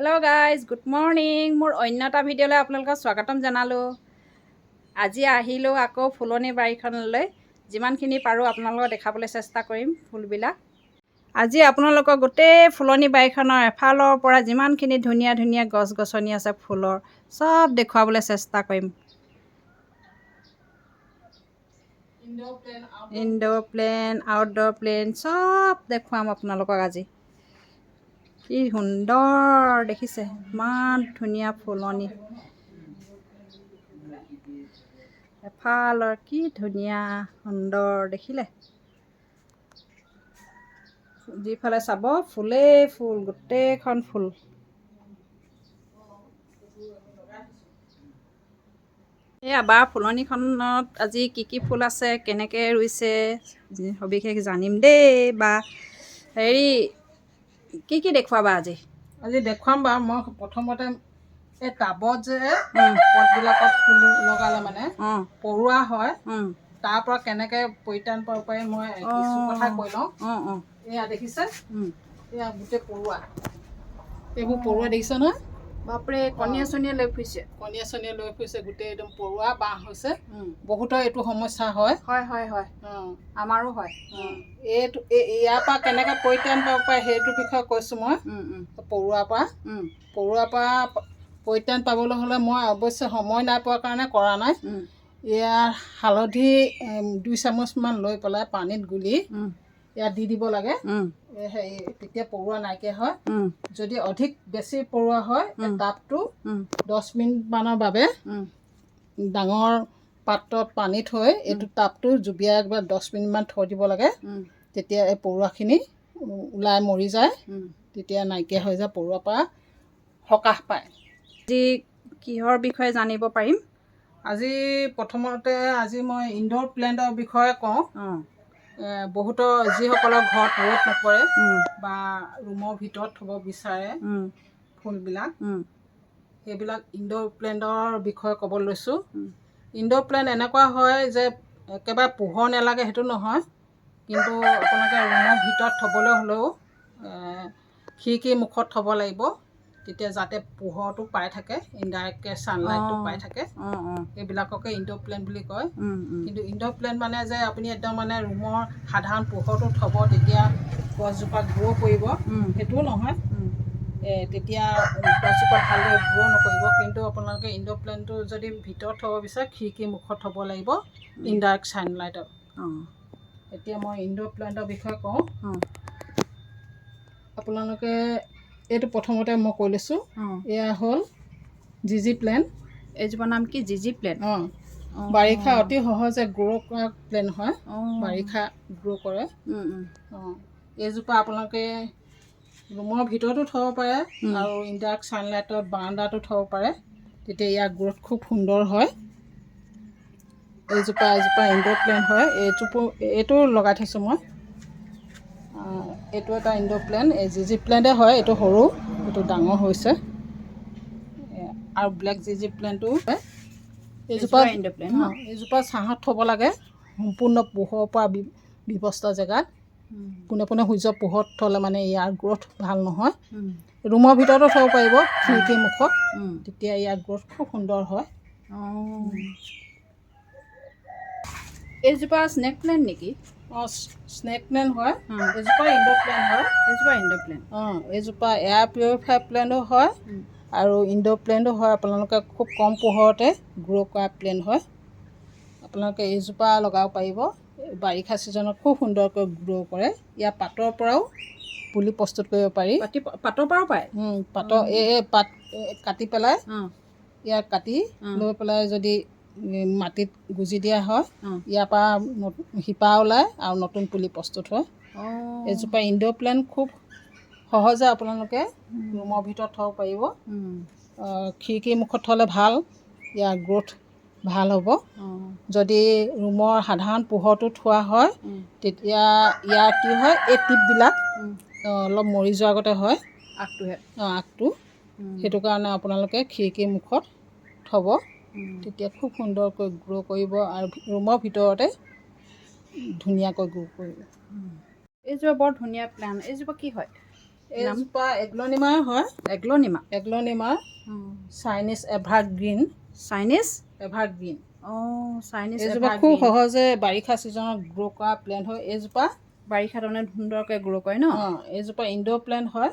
Hello guys good morning মোৰ অন্য এটা ভিডিঅ'লৈ আপোনালোকক স্বাগতম জনালোঁ। আজি আহিলোঁ আকৌ ফুলনি বাৰীখনলৈ। যিমানখিনি পাৰোঁ আপোনালোকক দেখাবলৈ চেষ্টা কৰিম ফুলবিলাক। আজি আপোনালোকক গোটেই ফুলনি বাৰীখনৰ এফালৰ পৰা যিমানখিনি ধুনীয়া ধুনীয়া গছ গছনি আছে ফুলৰ চব দেখুৱাবলৈ চেষ্টা কৰিম। ইনড'ৰ প্লেন আউটড'ৰ প্লেন চব দেখুৱাম আপোনালোকক আজি। কি সুন্দৰ দেখিছে ইমান ধুনীয়া ফুলনি। এফালৰ কি ধুনীয়া সুন্দৰ দেখিলে। যিফালে চাব ফুলেই ফুল গোটেইখন ফুল। এই এবাৰ ফুলনিখনত আজি কি কি ফুল আছে কেনেকৈ ৰুইছে সবিশেষ জানিম দেই বা হেৰি কি কি দেখুৱাবা আজি? আজি দেখুৱাম বাৰু মই প্ৰথমতে এই টাবত যে পটবিলাকত ফুল লগালে মানে পৰুৱা হয়। তাৰ পৰা কেনেকৈ পৰিত্ৰাণ পাব পাৰি মই কিছু। কথা কৈ লওঁ। এয়া দেখিছে। এয়া গোটেই পৰুৱা। এইবোৰ পৰুৱা দেখিছে নহয়? বাপৰে কণীয়ে চনীয়ে লৈ ফুৰিছে। কণীয়ে চনীয়ে লৈ ফুৰিছে গোটেই একদম পৰুৱা বাঁহ হৈছে। বহুতৰ এইটো সমস্যা হয়। হয় হয় হয়। আমাৰো হয়। এইটো এই- ইয়াৰ পৰা কেনেকৈ পৰিত্ৰাণ পাব পাৰে সেইটো বিষয়ে কৈছোঁ মই। পৰুৱাৰ পৰা পৰুৱাৰ পৰা পৰিত্ৰাণ পাবলৈ হ'লে মই অৱশ্যে সময় নাই পোৱাৰ কাৰণে কৰা নাই। ইয়াৰ হালধি দুই চামুচমান লৈ পেলাই পানীত গুলি ইয়াত দি দিব লাগে। হেৰি তেতিয়া পৰুৱা নাইকিয়া হয়। যদি অধিক বেছি পৰুৱা হয় উম, দহ মিনিটমানৰ বাবে ডাঙৰ পাত্ৰত পানী থৈ এইটো টাবটো জুবিয়াই একবাৰ দহ মিনিটমান থৈ দিব লাগে। তেতিয়া এই পৰুৱাখিনি ওলাই মৰি যায়। তেতিয়া নাইকিয়া হৈ যায় পৰুৱাৰ পৰা সকাহ পায়। আজি কিহৰ বিষয়ে জানিব পাৰিম? আজি প্ৰথমতে আজি মই ইনড'ৰ প্লেণ্টৰ বিষয়ে কওঁ। বহুতৰ যিসকলৰ ঘৰত ৰ'দ নপৰে বা ৰুমৰ ভিতৰত থ'ব বিচাৰে ফুলবিলাক সেইবিলাক ইনড'ৰ প্লেণ্টৰ বিষয়ে ক'ব লৈছোঁ। ইনড'ৰ প্লেণ্ট এনেকুৱা হয় যে একেবাৰে পোহৰ নালাগে সেইটো নহয় কিন্তু আপোনালোকে ৰুমৰ ভিতৰত থ'বলৈ হ'লেও খিৰিকীৰ মুখত থ'ব লাগিব তেতিয়া যাতে পোহৰটো পাই থাকে ইনডাইৰেক্টকৈ ছানলাইটটো। পাই থাকে সেইবিলাককে ইনড'ৰ প্লেণ্ট বুলি কয়। কিন্তু ইনড'ৰ প্লেণ্ট মানে যে আপুনি একদম মানে ৰুমৰ সাধাৰণ পোহৰটো থ'ব তেতিয়া গছজোপা গ্ৰ' কৰিব সেইটোও নহয়। তেতিয়া গছজোপা ভালদৰে গ্ৰ' নকৰিব কিন্তু আপোনালোকে ইনড'ৰ প্লেণ্টটো যদি ভিতৰত থ'ব বিচাৰে খিৰিকীৰ মুখত থ'ব লাগিব ইনডাইৰেক্ট ছানলাইটত এতিয়া মই ইনড'ৰ প্লেণ্টৰ বিষয়ে কওঁ। আপোনালোকে এইটো প্ৰথমতে মই কৈ লৈছোঁ। এয়া হ'ল জি জি প্লেন। এইজোপাৰ নাম কি? Z Z plant? অঁ। বাৰিষা অতি সহজে গ্ৰ' কৰা প্লেন হয়। বাৰিষা গ্ৰ' কৰে। অঁ। এইজোপা আপোনালোকে ৰুমৰ ভিতৰতো থ'ব পাৰে। আৰু ইনডাইৰেক্ট ছানলাইটত বাৰাণ্ডাতো থ'ব পাৰে। তেতিয়া ইয়াৰ গ্ৰ'থ খুব সুন্দৰ হয়। এইজোপা এজোপা ইনড'ৰ প্লেন হয়। এইটো এইটো লগাই থৈছোঁ মই। এইটো এটা ইনড'ৰ প্লেন এই জি জি প্লেণ্টে হয় এইটো সৰু এইটো ডাঙৰ হৈছে। আৰু ব্লেক জি জি প্লেনটো এইজোপা ন? অঁ, এইজোপা ছাঁত থ'ব লাগে। সম্পূৰ্ণ পোহৰৰ পৰা ব্যৱস্থা জেগাত। পোনে পোনে সূৰ্য পোহৰত থ'লে মানে ইয়াৰ গ্ৰ'থ ভাল নহয়। ৰুমৰ ভিতৰতো থ'ব পাৰিব খিৰিকীৰ মুখত। তেতিয়া ইয়াৰ গ্ৰ'থ খুব সুন্দৰ হয়। এইজোপা স্নেক প্লেন নেকি? স্নেক প্লেন হয়। উম। এইজোপা ইনড'ৰ প্লেন হয়। এইজোপা ইণ্ডৰ প্লেন অঁ এইজোপা এয়াৰ পিউৰিফাই প্লেনো হয়। আৰু ইনড'ৰ প্লেনো হয়। আপোনালোকে খুব কম পোহৰতে গ্ৰ' কৰা প্লেন হয়। আপোনালোকে এইজোপা লগাব পাৰিব। বাৰিষা ছিজনত খুব সুন্দৰকৈ গ্ৰ' কৰে। ইয়াৰ পাতৰ পৰাও পুলি প্ৰস্তুত কৰিব পাৰি। পাতি পাতৰ পৰাও পায়? পাতৰ এই পাত কাটি পেলাই ইয়াক কাটি। লৈ পেলাই যদি মাটিত গুজি দিয়া হয়। অঁ। ইয়াৰ পৰা শিপা ওলায় আৰু নতুন পুলি প্ৰস্তুত হয়। অঁ। এইজোপা ইনড'ৰ প্লেন খুব সহজে আপোনালোকে ৰুমৰ ভিতৰত থ'ব পাৰিব। খিৰিকীৰ মুখত থ'লে ভাল ইয়াৰ গ্ৰ'থ ভাল হ'ব। অঁ। যদি ৰুমৰ সাধাৰণ পোহৰটো থোৱা হয় তেতিয়া ইয়াৰ কি হয় এই টিপবিলাক অলপ মৰি যোৱাৰ আগতে হয়। আগটোহে। আহ, আগটো। সেইটো কাৰণে আপোনালোকে খিৰিকীৰ মুখত থ'ব। তেতিয়া খুব সুন্দৰকৈ গ্ৰ' কৰিব আৰু ৰুমৰ ভিতৰতে ধুনীয়াকৈ গ্ৰ' কৰিব। এইজোপা বৰ ধুনীয়া প্লেন এইজোপা কি হয়? এইজোপা এগ্লনিমাৰ হয়। এগ্লনিমা? এগ্লনিমাৰ Chinese evergreen Chinese? Evergreen অঁ চাইনিজ এইজোপা খুব সহজে বাৰিষা ছিজনত গ্ৰ' কৰা প্লেণ্ট হয়। এইজোপা বাৰিষা তাৰমানে সুন্দৰকৈ গ্ৰ' কৰে ন? অঁ এইজোপা ইনড'ৰ প্লেণ্ট হয়।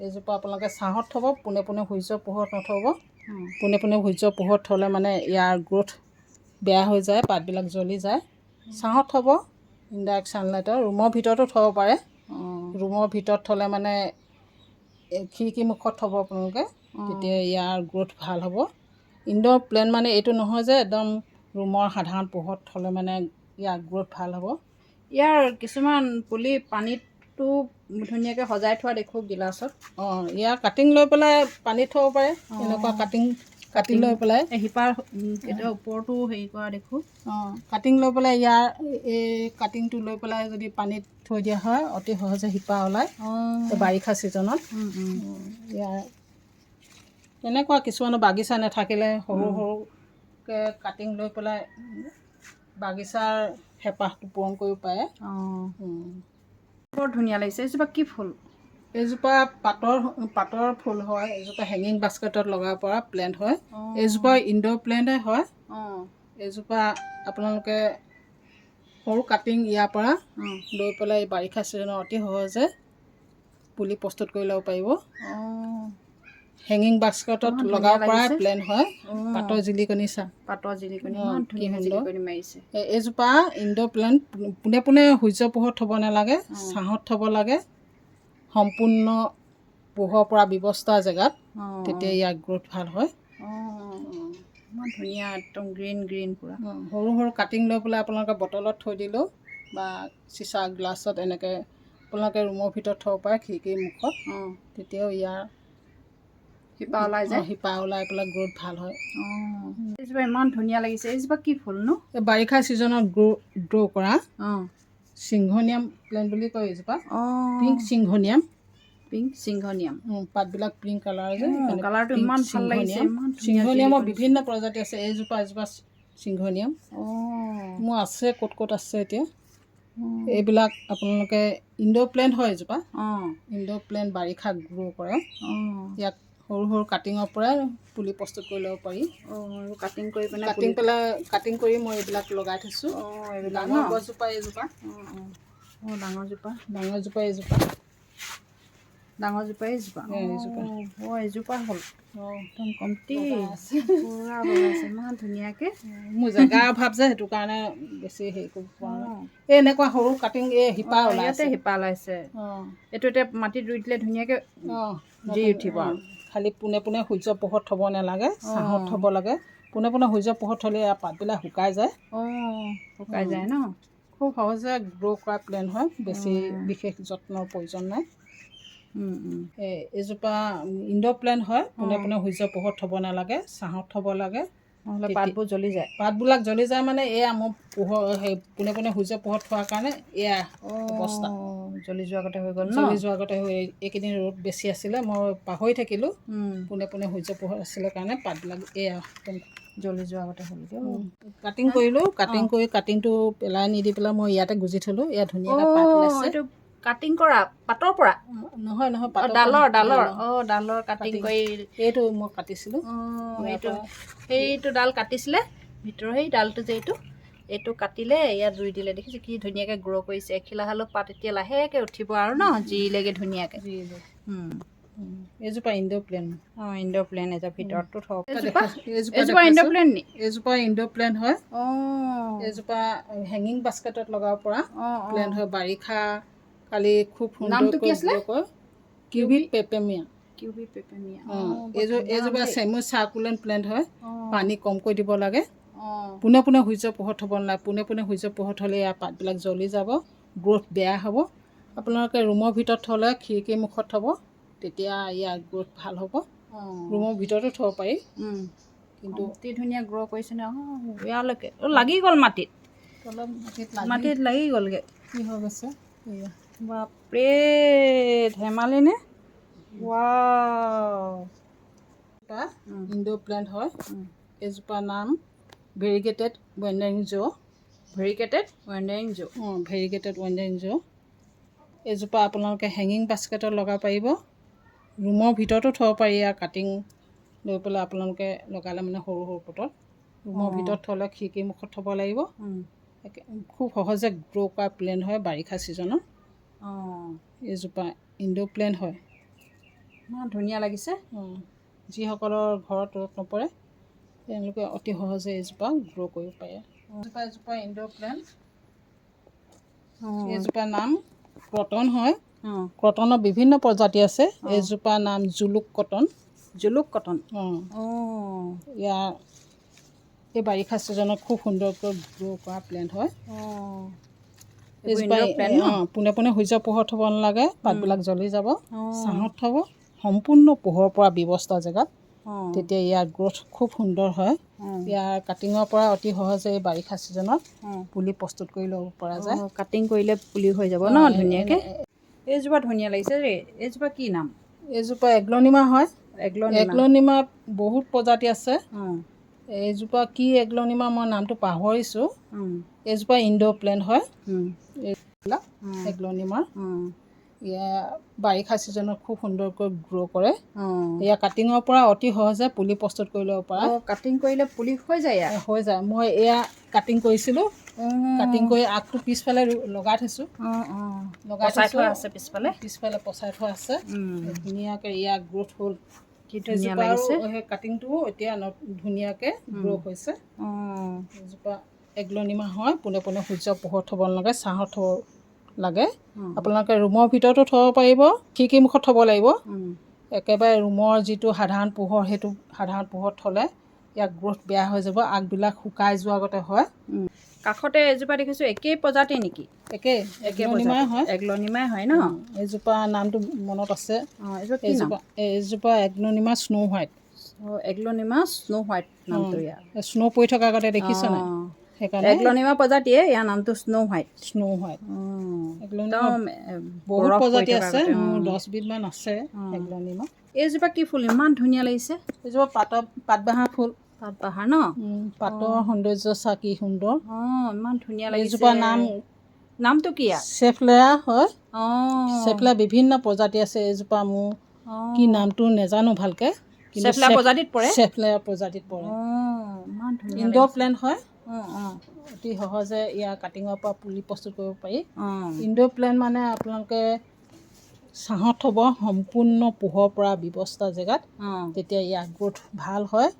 এইজোপা আপোনালোকে ছাঁহত থ'ব পোনে পোনে সূৰ্যৰ পোহৰত নথ'ব। পোনে পোনে সূৰ্যৰ পোহৰত থ'লে মানে ইয়াৰ গ্ৰ'থ বেয়া হৈ যায় পাতবিলাক জ্বলি যায়। ছাঁহত থ'ব ইনডাইৰেক্ট ছানলাইটৰ ৰুমৰ ভিতৰতো থ'ব পাৰে। ৰুমৰ ভিতৰত থ'লে মানে এই খিৰিকী মুখত থ'ব আপোনালোকে। তেতিয়া ইয়াৰ গ্ৰ'থ ভাল হ'ব। ইনড'ৰ প্লেন মানে এইটো নহয় যে একদম ৰুমৰ সাধাৰণ পোহৰত থ'লে মানে ইয়াৰ গ্ৰ'থ ভাল হ'ব। ইয়াৰ কিছুমান পুলি পানীতো ধুনীয়াকৈ সজাই থোৱা দেখোঁ গিলাচত। অঁ ইয়াৰ কাটিং লৈ পেলাই পানীত থ'ব পাৰে। এনেকুৱা কাটিং কাটি লৈ পেলাই। শিপাৰ ওপৰতো হেৰি কৰা দেখোঁ। অঁ কাটিং লৈ পেলাই ইয়াৰ এই কাটিংটো লৈ পেলাই যদি পানীত থৈ দিয়া হয় অতি সহজে শিপা ওলায়। বাৰিষা ছিজনত। ইয়াৰ তেনেকুৱা কিছুমানৰ বাগিচা নাথাকিলে সৰু সৰুকৈ কাটিং লৈ পেলাই বাগিচাৰ হেঁপাহটো পূৰণ কৰিব পাৰে। অঁ। বৰ ধুনীয়া লাগিছে। এইজোপা কি ফুল? এইজোপা পাতৰ পাতৰ ফুল হয় এইজোপা হেঙিং বাস্কেটত লগাব পৰা প্লেণ্ট হয়। এইজোপা ইনড'ৰ প্লেণ্টে হয়। অঁ। এইজোপা আপোনালোকে সৰু কাটিং ইয়াৰ পৰা লৈ পেলাই বাৰিষা ছিজনত অতি সহজে পুলি প্ৰস্তুত কৰি ল'ব পাৰিব। হেঙিং বাস্কেটত লগাব পৰা। প্লেন হয়। পাতৰ জিলিকনি চা। পাতৰ জিলিকনি কি সুন্দৰ। মাৰিছে। এইজোপা ইনড'ৰ প্লেণ্ট পোনে পোনে সূৰ্য পোহৰত থ'ব নালাগে। ছাঁহত থ'ব লাগে। সম্পূৰ্ণ পোহৰ পৰা ব্যৱস্থা জেগাত তেতিয়া ইয়াৰ গ্ৰ'থ ভাল হয়। ইমান ধুনীয়া একদম গ্ৰীণ গ্ৰীণ পূৰা। সৰু সৰু কাটিং লৈ পেলাই আপোনালোকে বটলত থৈ দিলেও বা চিচা গ্লাছত এনেকৈ আপোনালোকে ৰুমৰ ভিতৰত থ'ব পাৰে খিৰিকীৰ মুখত তেতিয়াও ইয়াৰ শিপা ওলাই যায় শিপা ওলাই পেলাই গ্ৰ'থ ভাল হয়। অঁ এইজোপা ইমান ধুনীয়া লাগিছে। এইজোপা কি ফুল নো? বাৰিষা ছিজনত গ্ৰ' গ্ৰ' কৰা। অঁ। সিংহনিয়াম প্লেণ্ট বুলি কয় এইজোপা। অঁ। পিংক সিংহনিয়াম। পিংক সিংহনিয়াম। উম, পাতবিলাক পিংক কালাৰ যে কালাৰটো ইমান ভাল লাগিছে, সিংহনিয়ামৰ জিলিকনি। বিভিন্ন প্ৰজাতি আছে। এইজোপা এজোপা সিংহনিয়াম। অঁ। মোৰ আছে ক'ত ক'ত আছে এতিয়া। এইবিলাক আপোনালোকে ইনড'ৰ প্লেণ্ট হয় এজোপা অঁ। ইনড'ৰ প্লেণ্ট বাৰিষা গ্ৰ' কৰে। অঁ। ইয়াক সৰু সৰু কাটিঙৰ পৰাই পুলি প্ৰস্তুত কৰি ল'ব পাৰি। আৰু কাটিং কৰি পিনে কাটিং পেলাই কাটিং কৰি মই এইবিলাক লগাই থৈছোঁ। ডাঙৰ গছজোপা এইজোপা অঁ অঁ। অঁ ডাঙৰজোপা। ডাঙৰজোপা এইজোপা ডাঙৰজোপা এইজোপা অঁ, এইজোপা। অঁ এজোপা হ'ল একদম কমটি। পূৰা ইমান ধুনীয়াকৈ মোৰ জেগাৰ অভাৱ যে সেইটো কাৰণে বেছি হেৰি কৰিব পৰা নাই এই এনেকুৱা সৰু কাটিং এই শিপা শিপা ওলাইছে এইটো এতিয়া মাটিত ৰুই দিলে ধুনীয়াকৈ উঠিব আৰু। খালি পোনে পোনে সূৰ্য পোহৰত থ'ব নালাগে ছাঁহত থ'ব লাগে। পোনে পোনে সূৰ্য পোহৰত থ'লে পাতবিলাক শুকাই যায়। অঁ শুকাই যায় ন? খুব সহজে গ্ৰ' কৰা প্লেন হয় বেছি। বিশেষ যত্নৰ প্ৰয়োজন নাই। এইজোপা ইনড'ৰ প্লেন হয় পোনে পোনে সূৰ্য পোহৰত থ'ব নালাগে ছাঁহত থ'ব লাগে। নহ'লে পাতবোৰ জ্বলি যায়। পাতবিলাক জ্বলি যায় মানে এয়া মোৰ পোহৰ সেই পোনে পোনে সূৰ্য পোহৰত থোৱাৰ কাৰণে এয়া অৱস্থা। জ্বলি যোৱাৰ আগতে হৈ গ'ল জ্বলি যোৱাৰ আগতে হৈ এইকেইদিন ৰ'দ বেছি আছিলে মই পাহৰি থাকিলোঁ। পোনে পোনে সূৰ্য পোহৰ আছিলে কাৰণে পাতবিলাক এয়া জ্বলি যোৱাৰ আগতে হ'লগৈ কাটিং কৰিলোঁ কাটিং কৰি কাটিংটো পেলাই নিদি পেলাই মই ইয়াতে গুজি থ'লোঁ ইয়াত ধুনীয়াকৈ পাত ওলাইছে। এইটো কাটিং কৰা পাতৰ পৰা? নহয় নহয় পাতৰ ডালৰ ডালৰ। অঁ ডালৰ কাটিং। কৰি এইটো মই কাটিছিলোঁ। অঁ এইটো। সেইটো ডাল কাটিছিলে ভিতৰৰ সেই ডালটো যে এইটো এইটো কাটিলে ইয়াত ৰুই দিলে। দেখিছোঁ কি ধুনীয়াকৈ গ্ৰ' কৰিছে। এখিলা হ'লেও পাত এতিয়া লাহেকৈ উঠিব আৰু ন জিৰিলেগৈ ধুনীয়াকৈ। এইজোপা ইনড'ৰ প্লেন অঁ ইণ্ড'ৰ প্লেন এজা ভিতৰতো এইজোপা ইণ্ড'ৰ দেখাইছোঁ। প্লেন নি? এইজোপা ইনড'ৰ প্লেন হয়। অঁ। এইজোপা হেঙিং বাস্কেটত লগাব পৰা অঁ প্লেন হয়। বাৰিষা কালি খুব সুন্দৰকৈ পেপেমিয়া। কিউবি পেপেমিয়া। এইযোৰ এইজোপা চেমু চাৰ্কুলেণ্ট প্লেণ্ট হয়। পানী কমকৈ দিব লাগে। পোনে পোনে সূৰ্য পোহৰত থ'ব নালাগে। পোনে পোনে সূৰ্য পোহৰত থ'লে ইয়াৰ পাতবিলাক জ্বলি যাব গ্ৰ'থ বেয়া হ'ব। আপোনালোকে ৰুমৰ ভিতৰত থ'লে খিৰিকীৰ মুখত থ'ব তেতিয়া ইয়াৰ গ্ৰ'থ ভাল হ'ব। ৰুমৰ ভিতৰতো থ'ব পাৰি। কিন্তু অতি ধুনীয়া গ্ৰ' কৰিছে নে। ইয়ালৈকে। লাগি গ'ল মাটিত। অলপ মাটিত লাগি মাটিত লাগি গ'লগৈ। কি হৈ গৈছে? বাপৰে ধেমালি নে ৱাও এটা উম। ইনড'ৰ প্লেণ্ট হয়। এইজোপাৰ নাম ভেৰিগেটেড ৱেণ্ডাৰিং জ' ভেৰিকেটেড ৱেণ্ডাৰিং জো অঁ ভেৰিগেটেড ৱেণ্ডাৰিং জ' এজোপা আপোনালোকে হেঙিং বাস্কেটত লগাব পাৰিব। ৰুমৰ ভিতৰতো থ'ব পাৰি ইয়াৰ কাটিং লৈ পেলাই আপোনালোকে লগালে মানে সৰু সৰু পটত ৰুমৰ। ভিতৰত থ'লে খিৰিকীৰ মুখত থ'ব লাগিব। খুব সহজে গ্ৰ' কৰা প্লেন হয় বাৰিষা ছিজনত অঁ। এইজোপা ইণ্ডো প্লেন হয়। ইমান ধুনীয়া লাগিছে। যিসকলৰ ঘৰত ৰ'দ নপৰে তেওঁলোকে অতি সহজে এইজোপা গ্ৰ' কৰিব পাৰে। এজোপা এজোপা ইণ্ডো প্লেন। অঁ। এইজোপাৰ নাম ক্ৰটন হয়। অঁ। ক্ৰটনৰ বিভিন্ন প্ৰজাতি আছে। এইজোপাৰ নাম জুলুক কটন। জুলুক কটন। অঁ। ইয়াৰ এই বাৰিষা ছিজনত খুব সুন্দৰকৈ গ্ৰ' কৰা প্লেণ্ট হয়। অঁ। পোনে পোনে সূৰ্য পোহৰ থ'ব নালাগে পাতবিলাক জ্বলি যাব ছাঁত থ'ব সম্পূৰ্ণ পোহৰ পৰা ব্যৱস্থা জেগাত। তেতিয়া ইয়াৰ গ্ৰ'থ খুব সুন্দৰ হয়। ইয়াৰ কাটিঙৰ পৰা অতি সহজে এই বাৰিষা ছিজনত পুলি প্ৰস্তুত কৰি ল'ব পৰা যায়। কাটিং কৰিলে পুলি হৈ যাব ন ধুনীয়াকৈ? এইজোপা ধুনীয়া লাগিছে দেই এইজোপা কি নাম? এইজোপা এগ্লনিমা হয়। এগ্লনিমা। বহুত প্ৰজাতি আছে। এইজোপা কি এগ্লনিমা মই নামটো পাহৰিছোঁ। এইজোপা ইণ্ডো প্লেণ্ট হয়। এইবিলাক এগ্লনিমাৰ ইয়াৰ বাৰিষা ছিজনত খুব সুন্দৰকৈ গ্ৰ' কৰে। ইয়াৰ কাটিঙৰ পৰা অতি সহজে পুলি প্ৰস্তুত কৰি ল'ব পৰা। কাটিং কৰিলে পুলি হৈ যায় হৈ যায়। মই এয়া কাটিং কৰিছিলোঁ। কাটিং কৰি আগটো পিছফালে লগাই থৈছোঁ। লগাই থোৱা থৈছোঁ। আছে পিছফালে? পিছফালে পচাই থোৱা আছে। ধুনীয়াকৈ ইয়াৰ গ্ৰ'থ হ'ল। কি ধুনীয়া লাগিছে। সেই কাটিংটোও এতিয়া ধুনীয়াকৈ গ্ৰ' হৈছে। এজোপা এগ্লনিমা হয় পোনে পোনে সূৰ্য পোহৰত থ'ব নালাগে ছাঁত থ'ব লাগে। আপোনালোকে ৰুমৰ ভিতৰতো থ'ব পাৰিব খিৰিকী মুখত থ'ব লাগিব। একেবাৰে ৰুমৰ যিটো সাধাৰণ পোহৰ সেইটো সাধাৰণ পোহৰত থ'লে ইয়াৰ গ্ৰ'থ বেয়া হৈ যাব আগবিলাক শুকাই যোৱা আগতে হয়। কাষতে এজোপা দেখিছোঁ একেই প্ৰজাতি নেকি? একেই একে হয়। এগ্লনিমাই হয় ন? এইজোপা নামটো মনত আছে। অঁ এইজোপা এইজোপা এইজোপা Aglaonema snow' white Aglaonema snow' white নামটো ইয়াৰ। স্ন' পৰি থকা আগতে দেখিছ নাই? এগ্লনিমা প্ৰজাতিয়ে ইয়াৰ নামটো স্ন' হোৱাইট স্ন' হোৱাইট বহুত প্ৰজাতি আছে মোৰ দহবিধমান আছে। এগ্লনিমা। এইজোপা কি ফুল? ইমান ধুনীয়া লাগিছে। এইজোপা পাতৰ পাতবাহা ফুল। পাত বাহাৰ ন পাতৰ সৌন্দৰ্য চা কি সুন্দৰ। অঁ ইমান ধুনীয়া লাগিছে। এইজোপা নাম নামটো কি চেফলেয়া হয়। অঁ। চেফলেয়া বিভিন্ন প্ৰজাতি আছে এইজোপা মোৰ। কি নামটো নেজানো ভালকৈ চেফলা প্ৰজাতিত পৰে? চেফলেয়া প্ৰজাতিত পৰে। অঁ লাগিছে। প্লেণ্ট হয়। অঁ অঁ। অতি সহজে ইয়াৰ কাটিঙৰ পৰা পুলি প্ৰস্তুত কৰিব পাৰি। ইণ্ডো প্লেণ্ট মানে আপোনালোকে ছাঁত থ'ব সম্পূৰ্ণ পোহৰ পৰা ব্যৱস্থা জেগাত। তেতিয়া ইয়াৰ গ্ৰ'থ ভাল হয়।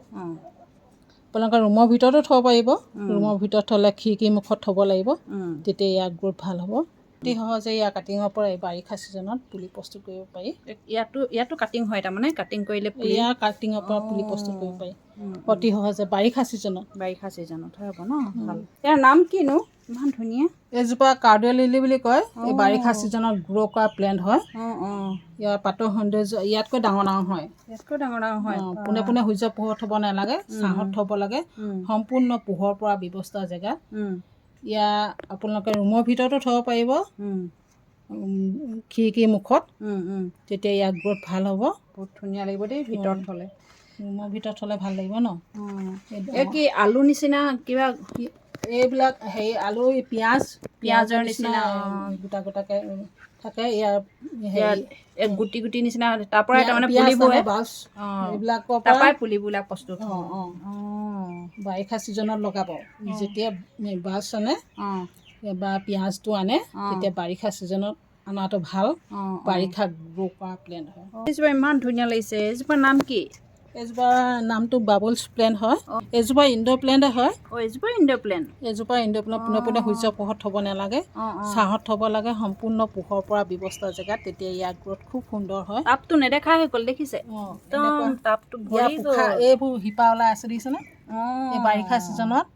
আপোনালোকে ৰুমৰ ভিতৰতো থ'ব পাৰিব। ৰুমৰ ভিতৰত থ'লে খিৰিকীৰ মুখত থ'ব লাগিব। তেতিয়া ইয়াৰ গ্ৰ'থ ভাল হ'ব। অতি সহজে ইয়াৰ কাটিঙৰ পৰা এই বাৰিষা ছিজনত পুলি প্ৰস্তুত কৰিব পাৰি। ইয়াতো ইয়াতো কাটিং হয় তাৰমানে? কাটিং কৰিলে ইয়াৰ কাটিঙৰ পৰা পুলি প্ৰস্তুত কৰিব পাৰি। অতি সহজে বাৰিষা ছিজনত বাৰিষা ছিজনত হয় হ'ব ন? ভাল। ইয়াৰ নাম কিনো? ইমান ধুনীয়া। এইজোপা কাৰ্ডিঅ' লিলি বুলি কয়। এই। বাৰিষা ছিজনত গ্ৰ' কৰা প্লেণ্ট হয়। অঁ অঁ। ইয়াৰ পাতৰ সৌন্দৰ্য ইয়াতকৈ ডাঙৰ ডাঙৰ হয়। ইয়াতকৈ ডাঙৰ ডাঙৰ হয়। পোনে পোনে সূৰ্য পোহৰ থ'ব নালাগে ছাঁত থ'ব লাগে। সম্পূৰ্ণ পোহৰ পৰা ব্যৱস্থা জেগা। ইয়াৰ আপোনালোকে ৰুমৰ ভিতৰতো থ'ব পাৰিব। খিৰিকীৰ মুখত। তেতিয়া ইয়াৰ গ্ৰ'থ ভাল হ'ব। বহুত ধুনীয়া লাগিব দেই ভিতৰত থ'লে। ৰুমৰ ভিতৰত থ'লে ভাল লাগিব ন? এই কি আলু নিচিনা কিবা এইবিলাক হেৰি আলু পিঁয়াজ পিঁয়াজৰ নিচিনা। গোটা গোটাকৈ থাকে ইয়াৰ হেৰি। গুটি গুটি নিচিনা তাৰ পৰাই তাৰমানে পুলিবোৰ এইবিলাকৰ পৰাই পুলিবিলাক প্ৰস্তুত অঁ অঁ। বাৰিষা ছিজনত লগাব। যেতিয়া বাছ আনে বা পিঁয়াজটো আনে। তেতিয়া বাৰিষা ছিজনত অনাটো ভাল। বাৰিষা গ্ৰ' কৰা প্লেন হয়। এইজোপা ইমান ধুনীয়া লাগিছে এইজোপাৰ নাম কি? এইজোপা নামটো বাবলছ প্লেন হয়। অঁ। এইজোপা ইণ্ডো প্লেণ্টে হয়। অঁ এইজোপা ইণ্ডো প্লেন এইজোপা ইণ্ডো প্লেন পোনে পোনে সূৰ্য পোহৰত থ'ব নালাগে। ছাঁত থ'ব লাগে সম্পূৰ্ণ পোহৰ পৰা ব্যৱস্থা জেগাত। তেতিয়া ইয়াৰ গ্ৰ'থ খুব সুন্দৰ হয়। তাপটো নেদেখা হৈ গ'ল দেখিছে? এইবোৰ শিপা ওলাই আছে দেখিছেনে এই বাৰিষা ছিজনত।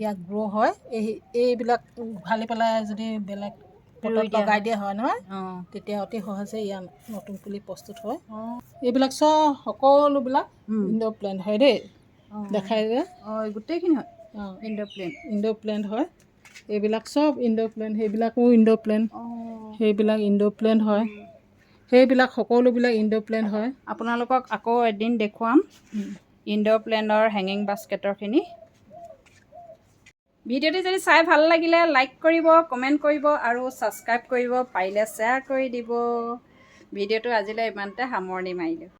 ইয়াক গ্ৰ' হয়। এই এইবিলাক উঘালি পেলাই যদি বেলেগ পটত লগাই দিয়া হয় নহয়? তেতিয়া অতি সহজে ইয়াৰ নতুন পুলি প্ৰস্তুত হয়। এইবিলাক চব সকলোবিলাক। ইণ্ডো প্লেণ্ট হয় দেই। দেখাই যে। এই গোটেইখিনি হয়? ইণ্ডো প্লেন ইণ্ডো প্লেণ্ট হয়। এইবিলাক চব ইণ্ডো প্লেণ্ট সেইবিলাকো ইণ্ডো প্লেণ্ট। সেইবিলাক ইণ্ডো প্লেণ্ট হয়। সেইবিলাক সকলোবিলাক ইণ্ডো প্লেণ্ট হয়। আপোনালোকক আকৌ এদিন দেখুৱাম। ইণ্ডো প্লেনৰ হেঙিং বাস্কেটৰখিনি। ভিডিঅ'টো যদি চাই ভাল লাগিলে লাইক কৰিব কমেণ্ট কৰিব আৰু ছাবস্ক্ৰাইব কৰিব পাৰিলে শ্বেয়াৰ কৰি দিব। ভিডিঅ'টো আজিলৈ ইমানতে সামৰণি মাৰিলোঁ।